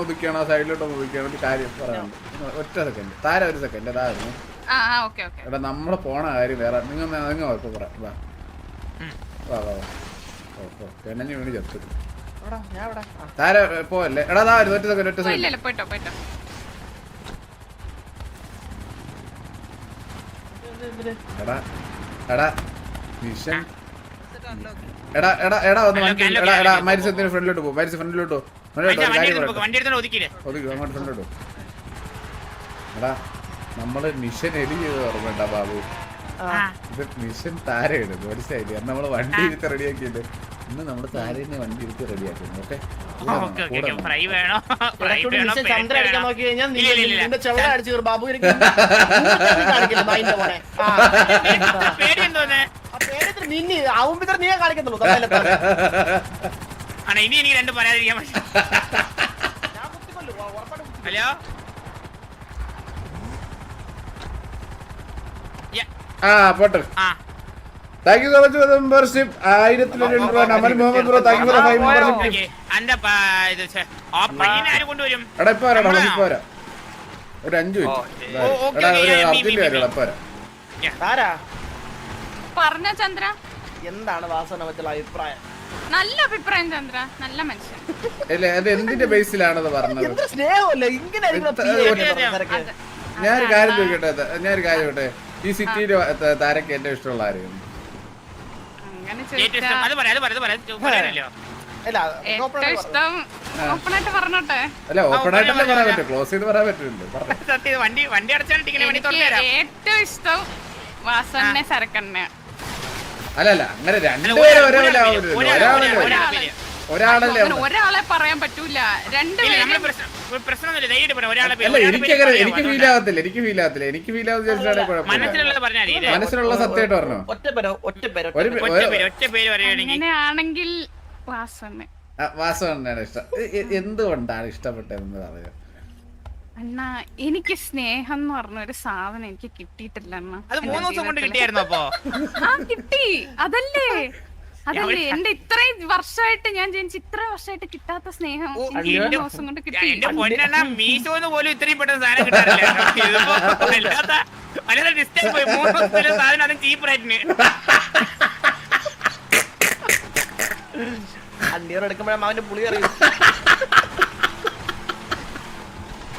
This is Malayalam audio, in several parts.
ഒതുക്കിയാണോ സൈഡിലോട്ട് ഒതുക്കിയാണോ ഒരു കാര്യം പറയാനുണ്ട് ഒറ്റ സെക്കൻഡ്. താര ഒരു സെക്കൻഡ്. അതായിരുന്നു എടാ നമ്മൾ പോണ കാര്യം വേറെ. നിങ്ങൾ നിങ്ങൾ ഇപ്പൊ പറയാം വാ. വാ വാ. ഓ ഓ വീണ് ചത്തു? താര പോവല്ലേ? എടാ താ ഒരു ഒറ്റ സെക്കൻഡ് ഒറ്റ സെക്കൻഡ്. എടാ എടാ മിഷൻ എടാ എടാ എടാ ഒന്ന് വണ്ടി എടാ എടാ മരിച്ചത്തിന് ഫ്രണ്ടിലോട്ട് പോകും മരിച്ച ഫ്രണ്ടിലോട്ട് പോകും ഒതുക്കി അങ്ങോട്ട് ഫ്രണ്ടിലോട്ട് എടാ നമ്മൾ മിഷൻ എലി ചെയ്ത് ഓർമ്മണ്ട ബാബു? ആ, ഇത് മിഷൻ താരയാണ് മനസ്സിലായില്ലേ? നമ്മൾ വണ്ടി എടുത്ത് റെഡിയാക്കിയില്ലേ ഇന്ന് നമ്മുടെ താരനെ വണ്ടി എടുത്ത് റെഡിയാക്കുന്നു ഓക്കെ ബാബു നിന്നി ആവുമ്പിത്ര നീയെ കാണിക്കത്തുള്ളൂ തമ്മിലെത്താൻ. ആണോ ഇനി എനിക്ക് രണ്ട് കുത്തിക്കൊല്ലും. ഹലോ? ആ പോട്ടെ. Thank you so much for membership ആയിരത്തിലൊരു രൂപ Amal Muhammad bro thank you for five membership അന്റെ ഇത് ആ പയ്യനെ ആര് കൊണ്ടുവരും? എടാ ഇപ്പൊ വരാം നമുക്ക് ഇപ്പൊ വരാം. ഒരു അഞ്ചു മിനിറ്റ്. എടാ ഒരു അർജന്റ് വരാം ഇപ്പൊ വരാം. പറഞ്ഞ ചന്ദ്ര. എന്താണ് വാസന പറ്റുള്ള അഭിപ്രായം? നല്ല അഭിപ്രായം ചന്ദ്ര. നല്ല മനുഷ്യൻ. അല്ല അത് എന്തിന്റെ ബേസിലാണത് പറഞ്ഞത്? എന്ത് സ്നേഹമല്ലേ? ഇങ്ങനെ ആയിരിക്കണം ഞാനൊരു കാര്യം ചോദിക്കട്ടെ ഞാനൊരു കാര്യം ചോട്ടെ ഈ സിറ്റിയിലെ താരക്ക് ഏറ്റവും ഇഷ്ടമുള്ള ആരെയും അങ്ങനെ ഏറ്റവും ഇഷ്ടം അത് പറയാം അത് പറയാം അത് പറയാം. പറയാനല്ലോ അല്ല ഏറ്റവും ഇഷ്ടം ഓപ്പണായിട്ട് പറഞ്ഞോട്ടെ. അല്ല ഓപ്പൺ ആയിട്ടല്ലേ പറയാം, പറയാൻ പറ്റും. ക്ലോസ് ചെയ്ത് പറയാൻ പറ്റില്ല പറഞ്ഞോ. സത്യം വണ്ടി വണ്ടി അടച്ചാൽ ടിക്കറ്റ് വണ്ടി എനിക്ക് തുറന്നുതരാം ഏറ്റവും ഇഷ്ടം വാസന്നെ സരക്കണ്ണ അല്ല അല്ല അങ്ങനെ രണ്ടുപേരും ഒരാ- ഒരാ- ഒരാളല്ലേ ഒരാ- ഒരാ- ഒരാ- ഒരാളല്ലേ ഒരാളെ പറയാൻ പറ്റൂല. അല്ല ഒരാളെ എനിക്ക് ഫീൽ ആകത്തില്ല എനിക്ക് ഫീൽ ആകത്തില്ല എനിക്ക് ഫീൽ ആവുന്ന കുഴപ്പമില്ല. മനസ്സിലുള്ള സത്യമായിട്ട് പറഞ്ഞോ? അങ്ങനെയാണെങ്കിൽ ആ, ഇഷ്ടം. എന്തുകൊണ്ടാണ് ഇഷ്ടപ്പെട്ടതെന്ന് പറയാം അണ്ണാ എനിക്ക് സ്നേഹം എന്ന് പറഞ്ഞ ഒരു സാധനം എനിക്ക് കിട്ടിയിട്ടില്ല അണ്ണ. അത് മൂന്ന് ദിവസം കൊണ്ട് കിട്ടിയായിരുന്നു അപ്പോ? ആ കിട്ടി. അതല്ലേ? അതല്ലേ? എന്റെ ഇത്രയും വർഷമായിട്ട് ഞാൻ ജനിച്ച ഇത്ര വർഷമായിട്ട് കിട്ടാത്ത സ്നേഹം ഓ, എനിക്ക് മൂന്ന് ദിവസം കൊണ്ട് കിട്ടി. എന്റെ പൊന്നെണ്ണ മീശോന്ന് പോലും ഇത്രയും പെട്ടെന്ന് സാധനം കിട്ടാറില്ല. ഇതിപ്പോ വല്ലാത്ത ഡിസ്റ്റൻസ് പോയി മൂന്ന് ദിവസത്തിലെ സാധനം അതും ചീപ്പ് റേറ്റിന് അണ്ടിയോർ എടുക്കുമ്പോഴാണ് അവന്റെ പുളി അറിയും.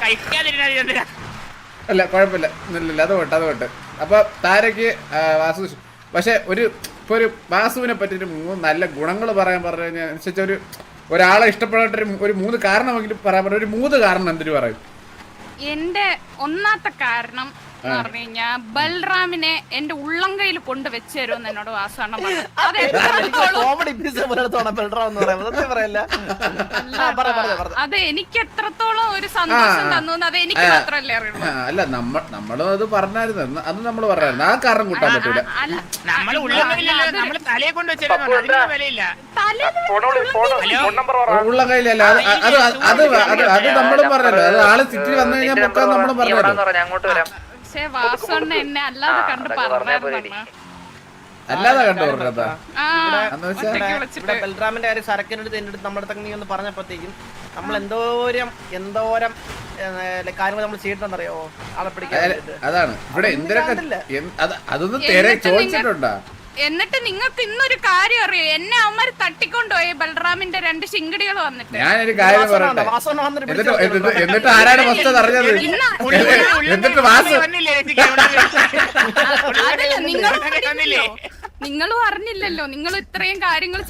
കഴിക്കാതിരുന്നാ അല്ല കുഴപ്പമില്ല. ഇല്ലില്ല അത് പോട്ടെ അത് പോട്ടെ. അപ്പൊ താരക്ക് വാസു പക്ഷെ ഒരു ഇപ്പൊ ഒരു വാസുവിനെ പറ്റിട്ട് മൂന്ന് നല്ല ഗുണങ്ങൾ പറയാൻ പറഞ്ഞു കഴിഞ്ഞാൽ അനുസരിച്ച് ഒരു ഒരാളെ ഇഷ്ടപ്പെടാത്ത ഒരു- ഒരു മൂന്ന് കാരണമെങ്കിലും പറയാൻ പറഞ്ഞ ഒരു മൂന്ന് കാരണം എന്തിനു പറയും? എന്റെ ഒന്നാമത്തെ കാരണം എന്ന് പറഞ്ഞു കഴിഞ്ഞാ ബൽറാമിനെ എന്റെ ഉള്ളം കയ്യിൽ കൊണ്ട് വെച്ച് തരുമെന്ന് എന്നോട് പറഞ്ഞു അത് എത്രത്തോളം കോമഡി പീസ് പോലെ തോന്നാം ബെൽറാം എന്ന് പറയുന്നത് അതൊന്നും പറയല്ല. ആ, പറ, പറ. അത് എനിക്ക് എത്രത്തോളം ഒരു സന്തോഷം തന്നു അത് എനിക്ക് മാത്രമല്ലേ അറിയുള്ളൂ. ആ, അല്ല നമ്മ നമ്മളും അത് പറഞ്ഞായിരുന്നു. അത് നമ്മൾ പറഞ്ഞായിരുന്നു. ആ കാരണം കൂട്ടാൻ പറ്റൂല. ആ, അല്ല, നമ്മൾ ഉള്ളതില്ലല്ലോ നമ്മൾ തലയെ കൊണ്ട് വെച്ചിരുന്നു അതിന് വിലയില്ല. തലേന്ന് ഹലോ? ഉള്ള കയ്യിലല്ല അത് അത് അത് അത് അത് നമ്മളും പറഞ്ഞല്ലോ. അത് ആൾ സിറ്റി വന്നു കഴിഞ്ഞാൽ പൊക്കാൻ നമ്മളും പക്ഷെ എന്നെ അല്ലാതെ കണ്ട് പറഞ്ഞായിരുന്നു അല്ലാതെ കണ്ടു ഇവിടെ ബൽറാമിന്റെ കാര്യം സരക്കിന്റെ അടുത്ത് എന്റെ അടുത്ത് നമ്മുടെ അടുത്ത് നീ ഒന്ന് പറഞ്ഞപ്പോഴത്തേക്കും നമ്മൾ എന്തോരം എന്തോരം കാര്യങ്ങൾ നമ്മൾ ചെയ്തിട്ടുണ്ടെന്നറിയോ? ആളെ പിടിക്കാൻ അതാണ്. ഇവിടെ അതൊന്നും എന്തിനൊക്കെ അത് അതൊന്നും ചോദിച്ചിട്ടുണ്ടാ? എന്നിട്ട് നിങ്ങൾക്ക് ഇന്നൊരു കാര്യം അറിയോ? എന്നെ അവന്മാര് തട്ടിക്കൊണ്ടുപോയി ബൽറാമിന്റെ രണ്ട് ശിങ്കടികൾ വന്നിട്ട്. ഞാനൊരു കാര്യം പറയട്ടെ? എന്നിട്ട്? ആരാണ് വസ്തുത അറിഞ്ഞത് എന്നിട്ട് വാസു അതല്ല നിങ്ങളും അറിഞ്ഞില്ലല്ലോ. നിങ്ങളും അറിഞ്ഞില്ലല്ലോ. നിങ്ങൾ ഇത്രയും കാര്യങ്ങൾ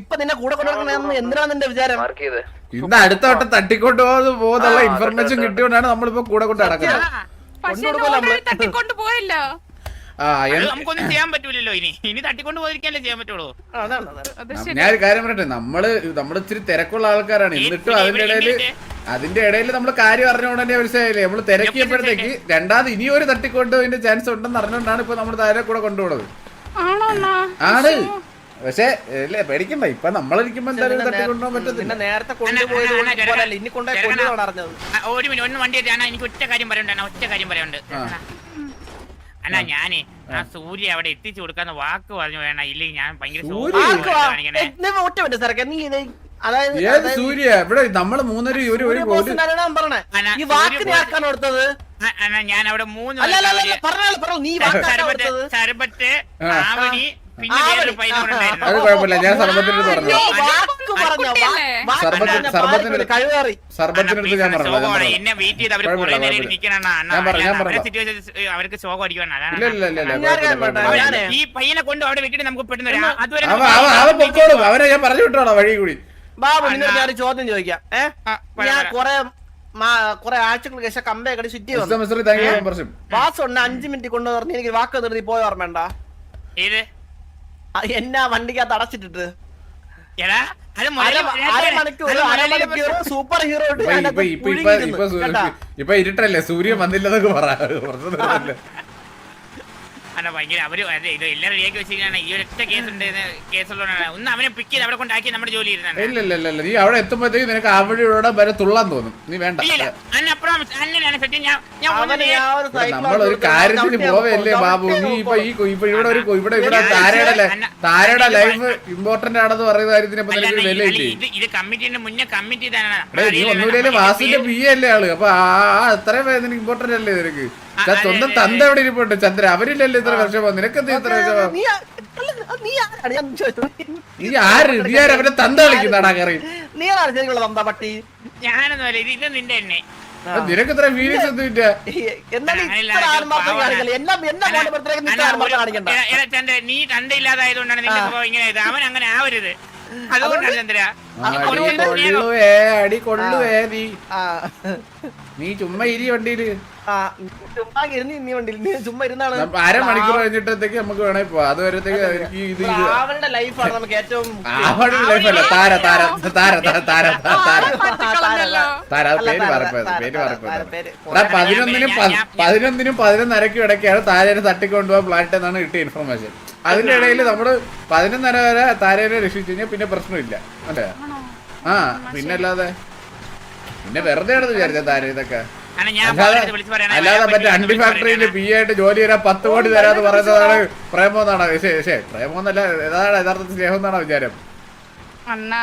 ഇപ്പൊ ഒരു. നിന്നെ കൂടെ കൊണ്ടുവരണം എന്തിനാണ് നിന്റെ വിചാരം? ഇന്ന് അടുത്ത വട്ടം തട്ടിക്കൊണ്ടു പോകുന്ന പോകുന്നുള്ള ഇൻഫർമേഷൻ കിട്ടിയോണ്ടാണ് നമ്മളിപ്പോ കൂടെ കൊണ്ട് നടക്കുന്നത്. തട്ടിക്കൊണ്ട് പോയല്ലോ. നമുക്കൊന്നും ചെയ്യാൻ പറ്റൂലല്ലോ ഇനി. ഇനി തട്ടിക്കൊണ്ട് പോയിരിക്കാനല്ലേ ചെയ്യാൻ പറ്റുള്ളൂ? കാര്യം പറയട്ടെ? നമ്മൾ നമ്മൾ ഇച്ചിരി തിരക്കുള്ള ആൾക്കാരാണ്. എന്നിട്ടും അതിന്റെ ഇടയിൽ അതിന്റെ ഇടയിൽ നമ്മൾ കാര്യം അറിഞ്ഞുകൊണ്ട് തന്നെ മനസ്സിലായില്ലേ? നമ്മൾ തിരക്കിയപ്പോഴത്തേക്ക് രണ്ടാമത് ഇനിയൊരു ഒരു തട്ടിക്കൊണ്ട് അതിന്റെ ചാൻസ് ഉണ്ടെന്ന് അറിഞ്ഞുകൊണ്ടാണ് ഇപ്പൊ നമ്മൾ താരെ കൂടെ കൊണ്ടുപോകുന്നത്? ആണ് പക്ഷെ ഇല്ലേ പേടിക്കണ്ട. ഇപ്പൊ നമ്മളിരിക്കുമ്പോ എന്തായാലും തട്ടിക്കൊണ്ടുപോകാൻ പറ്റത്തില്ല. നേരത്തെ കൊണ്ടുപോയത് ഇനി കൊണ്ടുപോയി ചെറുക്കനാ. അറിഞ്ഞത് ഒരു മിനിറ്റ് ഒന്ന് വണ്ടി എനിക്ക് ഒറ്റ കാര്യം പറയണ്ട ഒറ്റ കാര്യം അണ്ണാ ഞാനേ ആ സൂര്യ അവിടെ എത്തിച്ചു കൊടുക്കാന്ന് വാക്ക് പറഞ്ഞു വേണം. ഇല്ലെങ്കിൽ ഞാൻ ഭയങ്കര അതായത് സൂര്യ? ഇവിടെ നമ്മൾ മൂന്നര് ഒരു ഒരു ഈ വാക്ക് കൊടുത്തത്? ഞാൻ അവിടെ മൂന്ന് ശരബത്ത് ആവണി അത് കുഴപ്പമില്ല. ഞാൻ സർബത്തിന്റെ പറഞ്ഞു സർബത്തിന്റെ- please ഞാൻ പറഞ്ഞു എന്നെ വെയിറ്റ് ചെയ്ത് അവർ കുറെ നേരം അവർക്ക് ശോകം അടിക്കണം അതാണ് ഈ പയ്യനെ കൊണ്ട് അവിടെ വിട്ടിട്ട് നമുക്ക് പെട്ടെന്ന്. അതുവരെ അവനെ ഞാൻ പറഞ്ഞു വിട്ടോളാം വഴി കൂടി? ബാബു അണ്ണാ. ചോദ്യം ചോദിക്കാം. ഏഹ് ഞാൻ. കൊറേ കുറെ ആഴ്ചകൾക്ക് ശേഷം കമ്പേ കടി ചുറ്റി വന്നു. ഉണ്ട് അഞ്ചു മിനിറ്റ് കൊണ്ടുവന്നു പറഞ്ഞ് എനിക്ക് വാക്ക് നിർത്തി പോയ ഓർമ്മണ്ട ഏത്? എന്നാ വണ്ടിക്കകത്ത് അടച്ചിട്ടിട്ട്? സൂപ്പർ ഹീറോ ഇപ്പൊ ഇരുട്ടല്ലേ? സൂര്യൻ വന്നില്ലെന്നൊക്കെ പറ. കുറച്ച് നേരമല്ലേ. അല്ല ഭയങ്കര അവർ ഇത് എല്ലാം റെഡിയാക്കി വെച്ചിരിക്കുകയാണ് ഈ ഒരൊറ്റ കേസ് ഉണ്ട് കേസുള്ളതാണ് ഒന്ന് അവനെ പിക്ക് ചെയ്ത് അവിടെ കൊണ്ടാക്കി നമ്മുടെ ജോലി ഇരുന്നാണ്. ഇല്ല ഇല്ല ഇല്ല നീ അവിടെ എത്തുമ്പോഴത്തേക്ക് നിനക്ക് അവിടെ വരെ തുള്ളാൻ തോന്നും. നീ വേണ്ട. നമ്മളൊരു. കാര്യത്തിന് പോവല്ലേ ബാബു? നീ ഇപ്പൊ ഈ. ഇപ്പൊ ഇവിടെ ഒരു ഇവിടെ ഇവിടെ താരയുടെ താരയുടെ ലൈഫ് ഇമ്പോർട്ടന്റ് ആണെന്ന് പറയുന്ന കാര്യത്തിന് ഇപ്പൊ അല്ല, നിനക്ക് അല്ല, വിലയില്ലേ ഇത്. കമ്മിറ്റിന്റെ മുന്നേ കമ്മിറ്റി എടേ, നീ ഒന്നുമില്ലേ വാസുവിന്റെ പി അല്ലേ ആൾ? അപ്പൊ ആ അത്രയും ഇമ്പോർട്ടന്റ് അല്ലേ നിനക്ക്? സ്വന്തം തന്ത എവിടെ ഇരിപ്പുണ്ട്? ചന്ദ്ര അവരില്ലല്ലോ ഇത്ര വിഷമം നിനക്കെന്ത് ഇത്ര വിഷമം നീ ആര്? നീ ആര്? അവരെ തന്ത കളിക്കുന്നടാ കറി. നീയാണ് ശരിക്കുള്ള തന്ത പട്ടി? ഞാനൊന്നുമല്ല ഇത് നിന്റെ തന്നെ. നിനക്ക് ഇത്ര ഫീലിങ്സ് ഒന്നും ഇല്ല. നീ തന്തയില്ലാതായതുകൊണ്ടാണ് നിന്റെ സ്വഭാവം ഇങ്ങനെ അവൻ അങ്ങനെ ആവരുത്. അതുകൊണ്ടാണ് ചന്ദ്ര. അടി. കൊള്ളുവേ അടി കൊള്ളുവേ നീ. ആ. നീ ചുമ്മാ ഇരി വണ്ടിയിൽ. ചുമ്മാ ഇരുന്ന് നീ വണ്ടിയിൽ നീ ചുമ്മാ ഇരുന്നാണ്. അരമണിക്കൂർ കഴിഞ്ഞിട്ടത്തേക്ക് നമുക്ക് വേണേ പോവാം. അതുവരത്തേക്ക് എനിക്ക് ഇത് അവരുടെ ലൈഫാണ് നമുക്ക് ഏറ്റവും അവരുടെ ലൈഫല്ല താര താര താര താര താര താര താര. അത് പേര് താര, പറപ്പോയത് പേര് എടാ പതിനൊന്നിനും പതിനൊന്നിനും പതിനൊന്നരക്കും ഇടയ്ക്കാണ് താരേനെ തട്ടിക്കൊണ്ടുപോകാൻ പ്ലാറ്റ് എന്നാണ് കിട്ടിയ ഇൻഫർമേഷൻ അതിന്റെ ഇടയിൽ നമ്മൾ പതിനൊന്നര വരെ താരേനെ രക്ഷിച്ചു കഴിഞ്ഞാൽ പിന്നെ പ്രശ്നമില്ല. അല്ലേ? ആ പിന്നെ അല്ലാതെ. പിന്നെ വെറുതെ ആണെന്ന് വിചാരിച്ച താര ഇതൊക്കെ. അല്ലാതെ മറ്റേ അണ്ടി ഫാക്ടറിയിൽ പി ആയിട്ട് ജോലി തരാൻ പത്ത് കോടി തരാന്ന് പറയുന്നതാണ് പ്രേമം എന്നാണോ ശേ പ്രേമം എന്നല്ല ഏതാണ് യഥാർത്ഥത്തിൽ സ്നേഹം എന്നാണോ വിചാരം? അണ്ണാ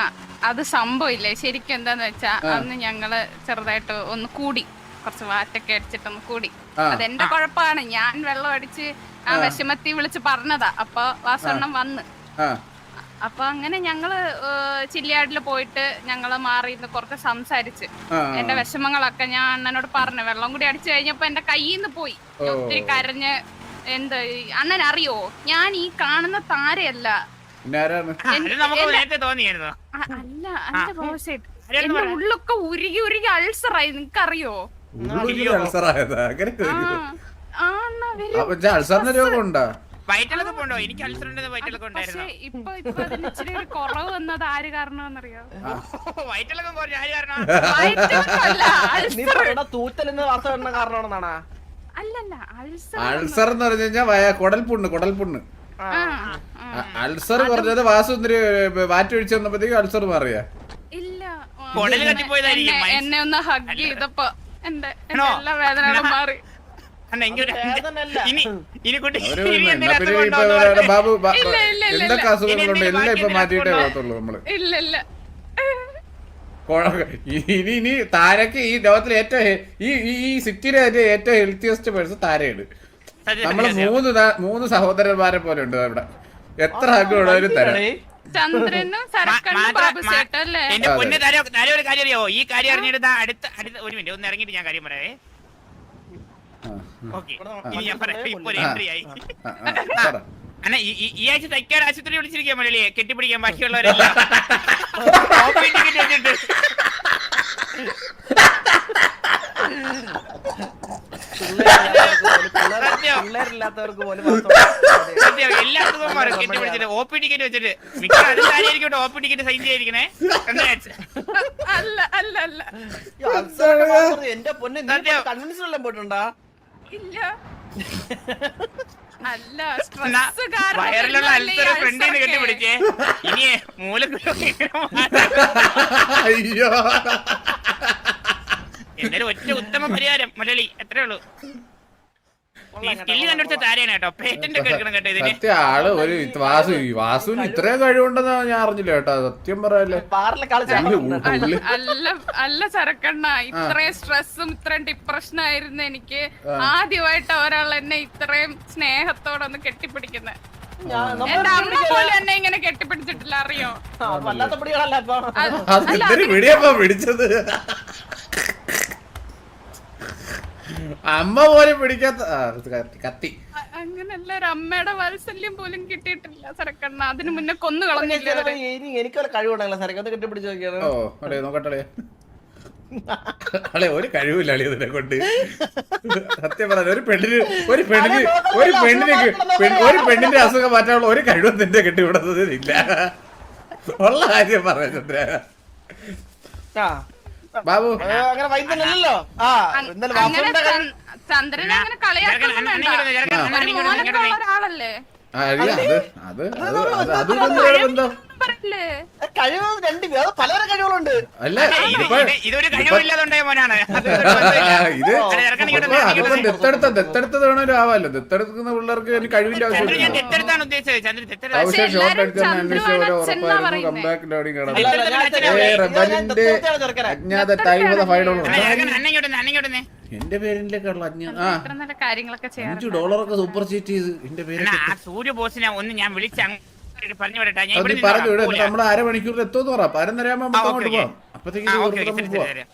അത് സംഭവില്ലേ ശരിക്കും എന്താന്ന് വെച്ചാ അന്ന് ഞങ്ങൾ ചെറുതായിട്ട് ഒന്ന് കൂടി. കുറച്ച് വാറ്റൊക്കെ അടിച്ചിട്ടൊന്ന് കൂടി. അതെന്റെ കുഴപ്പമാണ് ഞാൻ വെള്ളം അടിച്ച് ആ വിഷമത്തി വിളിച്ച് പറഞ്ഞതാ. അപ്പൊ വാസവണ്ണം വന്ന്. ആ. അപ്പൊ അങ്ങനെ ഞങ്ങൾ ചില്ലിയാടിൽ പോയിട്ട് ഞങ്ങൾ മാറി നിന്ന് കുറച്ച് സംസാരിച്ച്. എന്റെ വിഷമങ്ങളൊക്കെ ഞാൻ അണ്ണനോട് പറഞ്ഞു. വെള്ളം കൂടി അടിച്ചു കഴിഞ്ഞപ്പോ എന്റെ കയ്യിൽ നിന്ന് പോയി ഒത്തിരി കരഞ്ഞ് എന്ത് അണ്ണൻ അറിയോ? ഞാൻ ഈ കാണുന്ന താരയല്ല. അല്ല എന്റെ? ഉള്ളൊക്കെ ഉരുകി ഉരുകി അൾസറായി. നിനക്കറിയോ? അൾസറായതാ. അങ്ങനെ അൾസറിന്റെ രോഗം ഉണ്ടോ വയറ്റിളക്കം ഉണ്ടോ എനിക്ക് അൾസർ ഉണ്ടെന്ന് വയറ്റിളക്കം പക്ഷെ ഉണ്ടായിരുന്നു ഇപ്പൊ ഇപ്പൊ അതിന് ഇച്ചിരി ഒരു കുറവ് വന്നത് ആര് കാരണമെന്നറിയോ വയറ്റിളക്കം കുറഞ്ഞ ആര് കാരണം നീ പറയണ വാർത്ത കാരണമാണെന്നാണ്? അല്ലല്ല അൾസർ അൾസർ എന്ന് പറഞ്ഞു കഴിഞ്ഞാൽ വയ- കുടൽപുണ്ണ് കുടൽപുണ്ണ്. അൾസർ പറഞ്ഞത് വാസുന്ദരി വാറ്റൊഴിച്ചു വന്നപ്പോഴത്തേക്കും അൾസർ മാറിയ. ഇല്ല എന്നെ ഒന്ന് ഹഗ് ചെയ്തപ്പോ. എന്റെ? എല്ലാ വേദനകളും മാറി. ബാബു ഇല്ല, ഇല്ല, ഇല്ല, എന്തൊക്കെ. അസുഖങ്ങളുണ്ട് എല്ലാം ഇപ്പൊ മാറ്റിയിട്ടേ പോകത്തുള്ളൂ നമ്മൾ. ഇല്ല ഇല്ല. കൊഴ- ഇനി ഇനി താരക്ക് ഈ ലോകത്തിലെ ഏറ്റവും ഈ ഈ- സിറ്റിയിലെ ഏറ്റവും ഹെൽത്തിയസ്റ്റ് പേഴ്സൺ താരയാണ്. നമ്മൾ. മൂന്ന് മൂന്ന് സഹോദരന്മാരെ പോലെ ഉണ്ട് അവിടെ. എത്ര വേണേലും തരാം. ചന്ദ്രനും സരക്കണ്ണും മാത്ര- ബാബു മാ- അല്ലേ എന്റെ. പൊന്ന് തരോ തരോ ഒരു കാര്യം അറിയോ? ഈ കാര്യം അറിഞ്ഞിട്ട് അടുത്ത അടുത്ത ഒരു മിനിറ്റ് ഒന്ന് ഇറങ്ങിയിട്ട് ഞാൻ കാര്യം പറയാവേ. ഓക്കെ. ഇനി ഞാൻ പറയാം. ഇപ്പൊ ഒരു. എൻട്രി ആയി. അണ്ണ ഈ ആഴ്ച തൈക്കാട് ആശുപത്രി വിളിച്ചിരിക്കാൻ മലയാളിയെ കെട്ടിപ്പിടിക്കാൻ ബാക്കിയുള്ളവരെല്ലാം. പിള്ളേരില്ലാത്തവർക്ക് പോലും സത്യം, എല്ലാ സുഖന്മാരും കെട്ടിപ്പിടിച്ചിട്ട് ഒ പി ടിക്കറ്റ് വെച്ചിട്ട്. മിക്ക അത് കാര്യമായിരിക്കും ഒ പി ടിക്കറ്റ് സൈൻ ചെയ്തിരിക്കണേ? അല്ല അല്ല അല്ല. എന്റെ പൊന്നെ സത്യം. കൺവിൻസ് എല്ലാം പോയിട്ടുണ്ടാ? ഇല്ല. അല്ല എന്നാ, സ്ട്രെസ് കാരണം വയറിലുള്ള അൽസർ ഫ്രണ്ടിൽ കെട്ടി പിടിച്ചേ ഇനി മൂലക്കുരു എന്തായാലും ഒറ്റ ഉത്തമ പരിഹാരം മലയാളി എത്രേ ഉള്ളൂ. സ്കില്ല് കണ്ടുപിടിച്ച താരയാണ് കേട്ടോ. പേറ്റന്റ് ഒക്കെ എടുക്കണം കേട്ടോ ഇതിന്. സത്യം ആൾ ഒരു ഇത് വാസു ഈ വാസുവിന് ഇത്രയും കഴിവുണ്ടെന്ന് ഞാൻ അറിഞ്ഞില്ല കേട്ടോ സത്യം പറയല്ലേ. ബാറിലെ അല്ല അല്ല സരക്കണ്ണ ഇത്രയും സ്ട്രെസ്സും ഇത്രയും ഡിപ്രഷൻ ആയിരുന്നു എനിക്ക്. ആദ്യമായിട്ട് ഒരാൾ എന്നെ ഇത്രയും സ്നേഹത്തോടെ ഒന്ന് കെട്ടിപ്പിടിക്കുന്നത് എന്റെ അമ്മ പോലും എന്നെ ഇങ്ങനെ കെട്ടിപ്പിടിച്ചിട്ടില്ല അറിയോ? വല്ലാത്ത പിടികളല്ല അത് പിടിച്ചത്? അമ്മ പോലും പിടിക്കാത്ത കത്തി- അങ്ങനല്ല ഒരു അമ്മയുടെ വാത്സല്യം പോലും കിട്ടിയിട്ടില്ല സരക്കണ്ണ. അതിനു മുന്നേ കൊന്നു കളഞ്ഞില്ല. എനിക്കൊരു കഴിവുണ്ടല്ലോ ഒന്ന് കെട്ടിപ്പിടിച്ച് നോക്കിയാണ്. ഓ അളേ നോക്കട്ടെ അളെ ഒരു കഴിവില്ല അളി ഇതിനെ കൊണ്ട്. സത്യം പറഞ്ഞ ഒരു പെണ്ണിന് ഒരു പെണ്ണിന് ഒരു പെണ്ണിന് ഒരു പെണ്ണിന്റെ അസുഖം മാറ്റാനുള്ള ഒരു കഴിവും നിന്റെ കെട്ടിവിടുന്നതിനില്ല. ഉള്ള കാര്യം പറഞ്ഞ ചന്ദ്ര ബാബു. അങ്ങനെ വൈകുന്നില്ലല്ലോ ആ എന്തായാലും അങ്ങനെ വാസുവിന്റെ ചന്ദ്രനെ അങ്ങനെ അത് അത് അത് അത് അത് അത് അത് ഒരു അത് അത് അത് അത് ഒരാളല്ലേ? ആ, അല്ല, അത് അത് അത് അത് അത് ഇതെന്തിനാണ് ബന്ധം. കഴിവ് രണ്ട് പലതരം കഴിവുകളുണ്ട്. അല്ല ഇത് ഇതൊരു കഴിവില്ലാതുണ്ടായ മോനാണ്. അതിപ്പോ. ദത്തെടുത്ത വേണമല്ലോ ആവാലോ ദത്തെടുക്കുന്ന പിള്ളേർക്ക് ആവശ്യമില്ല. ഷോർട്ട് അടിച്ചാൽ അന്വേഷിച്ച ഉറപ്പായിരുന്നു. റബലിന്റെ അജ്ഞാത. എന്റെ പേരിലേക്കുള്ള അജ്ഞാത ഇത്ര നല്ല കാര്യങ്ങളൊക്കെ ചെയ്യാറ് അഞ്ചു ഡോളറൊക്കെ സൂപ്പർ ചീറ്റ് ചെയ്ത്. എന്റെ പേര് ആ സൂര്യ ബോസിനെ ഒന്ന് ഞാൻ വിളിച്ച് പറഞ്ഞു വിടട്ടെ ഞാൻ ഇവിടെ പറഞ്ഞു വിടും നിന്നോളാം. നമ്മൾ അരമണിക്കൂറിൽ എത്തുമെന്ന് പറ. പതിനൊന്നരയാകുമ്പോ ആ, നമുക്ക് ഓക്കേ, അങ്ങോട്ട് ഓക്കേ. പോവാം. അപ്പത്തേക്ക് ഓക്കേ, പോവാം.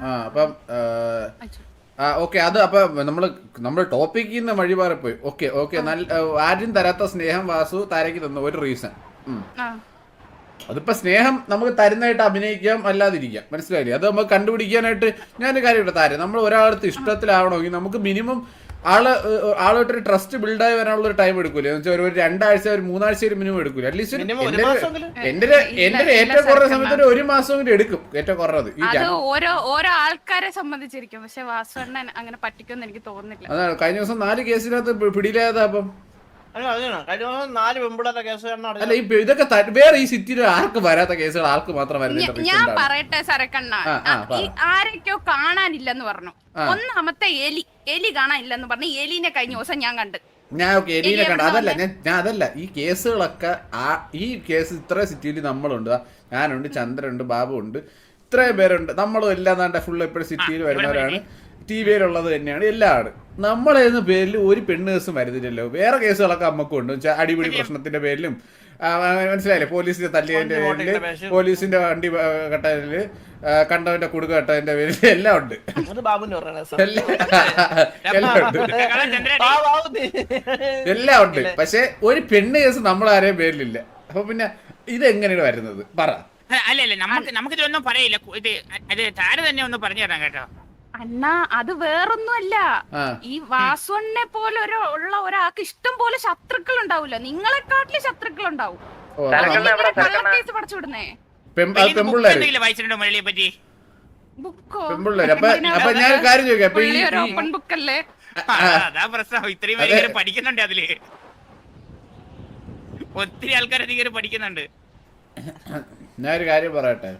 ആ. അപ്പം. ആ ഓക്കെ അത് അപ്പൊ നമ്മൾ നമ്മൾ ടോപ്പിക്കിൽ നിന്ന് വഴി മാറിപ്പോയി ഓക്കെ ഓക്കെ നല്ല ആരും തരാത്ത സ്നേഹം വാസു താരയ്ക്ക് തന്ന. ഒരു റീസൺ. അതിപ്പോ സ്നേഹം നമുക്ക് തരുന്നതായിട്ട് അഭിനയിക്കാം അല്ലാതിരിക്കാം. മനസ്സിലായില്ലേ? അത് നമുക്ക് കണ്ടുപിടിക്കാനായിട്ട് ഞാനൊരു ഇവിടെ താരം. നമ്മൾ ഒരാളടുത്ത് ഇഷ്ടത്തിലാവണമെങ്കിൽ നമുക്ക് മിനിമം ആൾ ആളോട്ട് ഒരു ട്രസ്റ്റ് ബിൽഡായി വരാനുള്ള ഒരു ടൈം എടുക്കൂലേ. എന്ന് വെച്ചാൽ ഒരു രണ്ടാഴ്ച ഒരു മൂന്നാഴ്ച ഒരു മിനിമം എടുക്കൂല. അറ്റ്ലീസ്റ്റ് എന്റെ എന്റെ ഏറ്റവും കുറഞ്ഞ സമയത്ത് ഒരു മാസം കൂടി എടുക്കും. ഏറ്റവും കുറഞ്ഞത്. അത് ഓരോ ഓരോ ആൾക്കാരെ സംബന്ധിച്ചിരിക്കും. പക്ഷെ വാസുണ്ണൻ അങ്ങനെ പറ്റിക്കുമെന്ന് എനിക്ക് തോന്നുന്നില്ല. അതാണ്. കഴിഞ്ഞ ദിവസം നാല് കേസിനകത്ത് പിടിയിലായതാ അപ്പം. അല്ല, ഈ ഇതൊക്കെ വേറെ ഈ സിറ്റിയിൽ ആർക്ക് വരാത്ത കേസുകൾ ആർക്ക് മാത്രം ഞാൻ പറയട്ടെ സരക്കണ്ണ. ആരൊക്കെയോ കാണാനില്ലെന്ന് പറഞ്ഞു. ഒന്നാമത്തെ എലി. എലി കാണാനില്ലെന്ന് പറഞ്ഞു എലിനെ കഴിഞ്ഞ ദിവസം ഞാൻ കണ്ട്. ഞാൻ ഓക്കെ എലീനെ കണ്ട. അതല്ല ഞാൻ ഞാൻ അതല്ല. ഈ കേസുകളൊക്കെ ആ ഈ കേസ് ഇത്ര സിറ്റിയിൽ നമ്മളുണ്ട്. ഞാനുണ്ട് ചന്ദ്രനുണ്ട് ബാബു ഉണ്ട് ഇത്രയും പേരുണ്ട്. നമ്മളും എല്ലാം ഫുൾ എപ്പോഴും സിറ്റിയിൽ വരുന്നവരാണ്. ടി വിയിലുള്ളത് തന്നെയാണ് എല്ലാവരും. നമ്മളെന്ന പേരിൽ ഒരു പെണ്ണ് കേസും വരുന്നില്ലല്ലോ. വേറെ കേസുകളൊക്കെ നമുക്കും ഉണ്ട്. അടിപൊളി അടിപിടി പ്രശ്നത്തിന്റെ പേരിലും. മനസ്സിലായില്ലേ? പോലീസിന്റെ തല്ലിയതിന്റെ പേരിൽ പേരിൽ പോലീസിന്റെ വണ്ടി കട്ടതിൽ കണ്ടവന്റെ കുടുക്ക് കട്ടതിന്റെ പേരിൽ എല്ലാം ഉണ്ട്. അത് ബാബുന്ന് പറഞ്ഞ കേസാ. എല്ലാം എല്ലാം ഉണ്ട്. എല്ലാം പക്ഷെ ഒരു പെണ്ണ് കേസ് നമ്മളാരെയും പേരിലില്ല. അപ്പൊ പിന്നെ ഇതെങ്ങനെയാണ് വരുന്നത്? പറ. അല്ല അല്ല. നമുക്ക് നമുക്ക് ഇതൊന്നും പറയില്ല. ഇത് അത് താര തന്നെ ഒന്ന് പറഞ്ഞു തരാം കേട്ടോ. അണ്ണാ അത് വേറൊന്നുമല്ല. ഈ വാസുവണ്ണെ പോലെ ഒരു ഉള്ള ഒരാൾക്ക് ഇഷ്ടം പോലെ ശത്രുക്കൾ ഉണ്ടാവില്ല നിങ്ങളെക്കാട്ടിൽ ശത്രുക്കൾ ഉണ്ടാവും പഠിച്ചു വിടുന്നേ പെമ്പിള്ളേര്. അപ്പൊ അപ്പൊ ഞാൻ ഒരു കാര്യം ചോദിക്കാം. അപ്പൊ ഈ ഒരു ഓപ്പൺ ബുക്ക് അല്ലേ? അതാ പ്രശ്നം. ഇത്രയും പേര് ഇങ്ങനെ പഠിക്കുന്നുണ്ട് അതിൽ. ഒത്തിരി ആൾക്കാർ അധികം പഠിക്കുന്നുണ്ട്. ഞാൻ ഒരു കാര്യം പറയട്ടെ?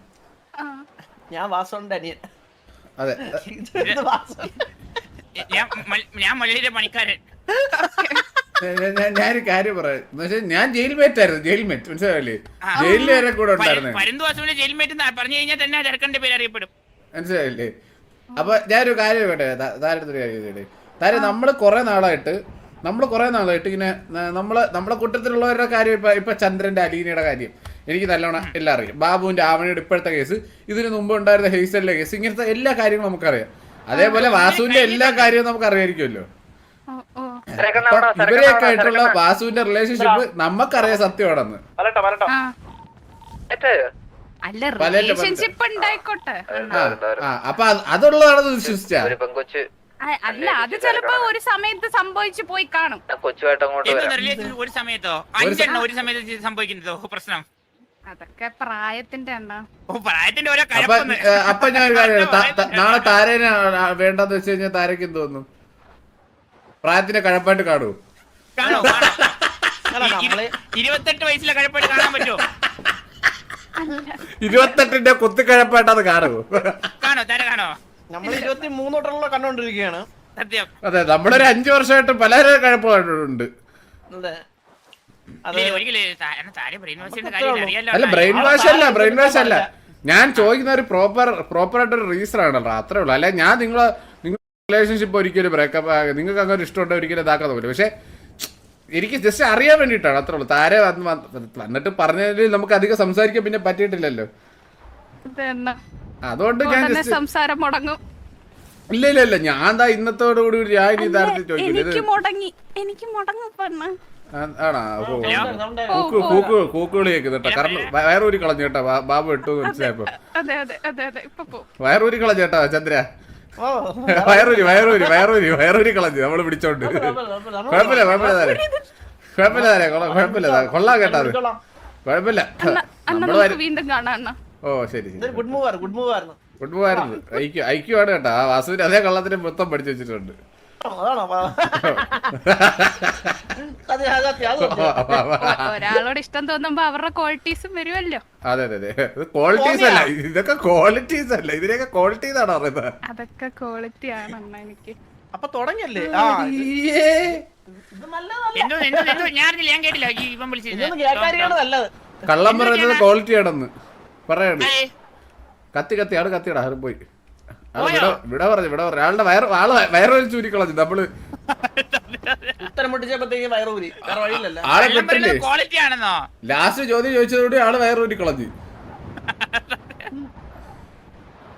ഞാൻ വാസുണ്ട് അനിയൻ. അതെ. ഞാൻ മലയിലെ പണിക്കാരൻ. ഞാനൊരു കാര്യം പറയാം. ഞാൻ ജയിൽ മേറ്റ് ആയിരുന്നു ജയിൽ മേറ്റ് മനസ്സിലായില്ലേ? ആ. ജയിലിൽ വരെ കൂടെ ഉണ്ടായിരുന്നു. പരന്തു ജയിൽ മേറ്റ് പറഞ്ഞു കഴിഞ്ഞാൽ തന്നെ ചെറുക്കന്റെ പേര് അറിയപ്പെടും. മനസ്സിലായില്ലേ? അപ്പൊ ഞാനൊരു കാര്യം കേട്ടെ താരത്തിന്റെ കാര്യം ചെയ്തേ താരം നമ്മൾ കുറെ നാളായിട്ട് നമ്മൾ കുറെ നാളായിട്ട് ഇങ്ങനെ നമ്മളെ നമ്മൾ നമ്മളെ കൂട്ടത്തിലുള്ളവരുടെ കാര്യം ഇപ്പൊ ഇപ്പൊ ചന്ദ്രന്റെ അലീനയുടെ കാര്യം. എനിക്ക് നല്ലോണം എല്ലാം അറിയാം. ബാബുവിന്റെ ആവണിയുടെ ഇപ്പോഴത്തെ കേസ് ഇതിന് മുമ്പ് ഉണ്ടായിരുന്ന ഹെയ്സലിന്റെ കേസ് ഇങ്ങനത്തെ എല്ലാ കാര്യങ്ങളും നമുക്കറിയാം. അതേപോലെ വാസുവിന്റെ എല്ലാ കാര്യവും നമുക്ക് അറിയായിരിക്കുമല്ലോ ഓ, ഓ. അപ്പൊ ഇവരെയൊക്കെ ആയിട്ടുള്ള വാസുവിന്റെ റിലേഷൻഷിപ്പ് നമുക്കറിയാം സത്യമാണെന്ന്. അല്ല റിലേഷൻഷിപ്പ് ഉണ്ടായിക്കോട്ടെ. അപ്പൊ അത് അതുള്ളതാണെന്ന് വിശ്വസിച്ചാ. അല്ല അത് ചിലപ്പോ ഒരു സമയത്ത് സംഭവിച്ചു പോയി കാണും. കൊച്ചുമായിട്ട് അങ്ങോട്ട് ഒരു സമയത്തോ? അഞ്ചെണ്ണം ഒരു സമയത്ത് സംഭവിക്കുന്നതോ? പ്രശ്നം. അതൊക്കെ പ്രായത്തിന്റെ പ്രായത്തിന്റെ ഓരോ അപ്പൊ ഞാൻ ഒരു കാര്യം നാളെ താരേനെ വേണ്ടെന്ന് വെച്ച് കഴിഞ്ഞാൽ താരക്ക് എന്ത് തോന്നും? പ്രായത്തിന്റെ കഴപ്പായിട്ട് കാണൂ? ഇരുപത്തെട്ട് വയസ്സിലെ കഴപ്പായിട്ട് കാണാൻ പറ്റുമോ? ഇരുപത്തെട്ടിന്റെ കുത്തിക്കഴപ്പായിട്ട് അത് കാണൂ കാണോ? താര കാണോ? നമ്മൾ ഇരുപത്തി മൂന്ന് തൊട്ടുള്ള കണ്ടോണ്ടിരിക്കുകയാണ്. സത്യം. അതെ നമ്മളൊരു അഞ്ചു വർഷമായിട്ട് പലരും കഴപ്പായിട്ടുണ്ട് അതെ. അല്ല ബ്രെയിൻ വാഷ് അല്ല ബ്രെയിൻ വാഷ് അല്ല. ഞാൻ ചോദിക്കുന്ന ഒരു പ്രോപ്പർ പ്രോപ്പർ ആയിട്ടൊരു റീസൺ ആണല്ലോ അത്രേ ഉള്ളൂ. അല്ലെ ഞാൻ നിങ്ങളെ നിങ്ങൾ റിലേഷൻഷിപ്പ് ഒരിക്കലും ബ്രേക്കപ്പ് നിങ്ങൾക്ക് അങ്ങനെ ഇഷ്ടമുണ്ടോ ഒരിക്കലും ഇതാക്കാൻ പോലും പക്ഷെ എനിക്ക് ജസ്റ്റ് അറിയാൻ വേണ്ടിട്ടാണ് അത്രേ ഉള്ളൂ. താരെ വന്ന് വന്ന് വന്നിട്ട് പറഞ്ഞതിൽ നമുക്ക് അധികം സംസാരിക്കാൻ പിന്നെ പറ്റിയിട്ടില്ലല്ലോ. അതുകൊണ്ട് ഞാൻ സംസാരം മുടങ്ങും. ഇല്ല ഇല്ല ഇല്ല. ഞാൻ ഇന്നത്തോടുകൂടി കൂടി ഒരു ഞാൻ ഇതാർത്ഥി ചോദിക്കുന്നത് ചോദിക്കില്ല എനിക്ക് മുടങ്ങി. എനിക്ക് മുടങ്ങും പെണ്ണ്. ആണോ? കൂക്ക് കൂക്ക് കാരണം വയറൂരി കളഞ്ഞു കേട്ടോ ബാ- ബാബു ഇട്ടു മനസ്സിലായപ്പോ വയറൂരി കളഞ്ഞു കേട്ടോ ചന്ദ്ര. ഓ. വയറൂരി വയറൂരി വയറൂരി വയറൂരി കളഞ്ഞു. നമ്മൾ പിടിച്ചോണ്ട്. കുഴപ്പമില്ല കുഴപ്പമില്ല താരെ കുഴപ്പമില്ല താരെ കൊള്ളാം കുഴപ്പമില്ല കൊള്ളാം കേട്ടോ അത്. കുഴപ്പമില്ല. വീണ്ടും കാണാം അണ്ണ. ഓ ശരി ഗുഡ് മൂവ് ആയിരുന്നു ഐക്യു ഐക്യു ആണ് കേട്ടോ. ആ വാസുവിന് അതേ കള്ളത്തിന് മൊത്തം പഠിച്ചു വെച്ചിട്ടുണ്ട്. ഒരാളോട് ഇഷ്ടം തോന്നുമ്പോ അവരുടെ ക്വാളിറ്റീസും വരുമല്ലോ അതെ അതെ ക്വാളിറ്റീസ് അല്ല. ഇതൊക്കെ ക്വാളിറ്റീസ് അല്ല. ഇതിനൊക്കെ ക്വാളിറ്റീസ് ആണോ പറയുന്നത്. അതൊക്കെ ക്വാളിറ്റി ആണ് അമ്മ എനിക്ക്. അപ്പൊ തുടങ്ങിയല്ലേ? ഞാൻ കേട്ടില്ല. ഇവൻ വിളിച്ചത് കള്ളം പറയുന്നത് ക്വാളിറ്റി ആണെന്ന്. പറയണ്ട് കത്തി കത്തി. ആട് കത്തിയടാ. പോയോ? ഇവിടെ പറഞ്ഞു ഇവിടെ പറഞ്ഞു. ആളുടെ വയറ് ആൾ വയറ് ചൂരിക്കളഞ്ഞു. നമ്മൾ ഉത്തരം മുട്ടിച്ചപ്പോഴത്തേക്ക് വയറൂരി വേറെ വഴിയില്ലല്ലോ. ആളെ കിട്ടില്ലേ? ക്വാളിറ്റി ആണെന്നോ? ലാസ്റ്റ് ചോദ്യം ചോദിച്ചതോടെ ആൾ വയറൂരി കളഞ്ഞു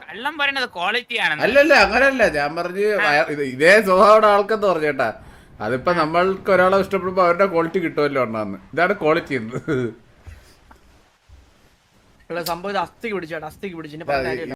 കള്ളം പറയുന്നത് ക്വാളിറ്റി ആണെന്ന്. അല്ലല്ല അങ്ങനല്ല. ഞാൻ പറഞ്ഞ് ഇത് ഇതേ സ്വഭാവം ആൾക്കെന്ന് പറഞ്ഞേട്ടാ അതിപ്പോ നമ്മൾക്ക് ഒരാളെ ഇഷ്ടപ്പെടുമ്പോ അവരുടെ ക്വാളിറ്റി കിട്ടുമല്ലോ എണ്ണാന്ന് ഇതാണ് ക്വാളിറ്റി എന്ന്. സംഭവം അസ്ഥിക്ക് പിടിച്ചേട്ടാ അസ്ഥിക്ക് പിടിച്ചു. ഇനി പറഞ്ഞ കാര്യമില്ല.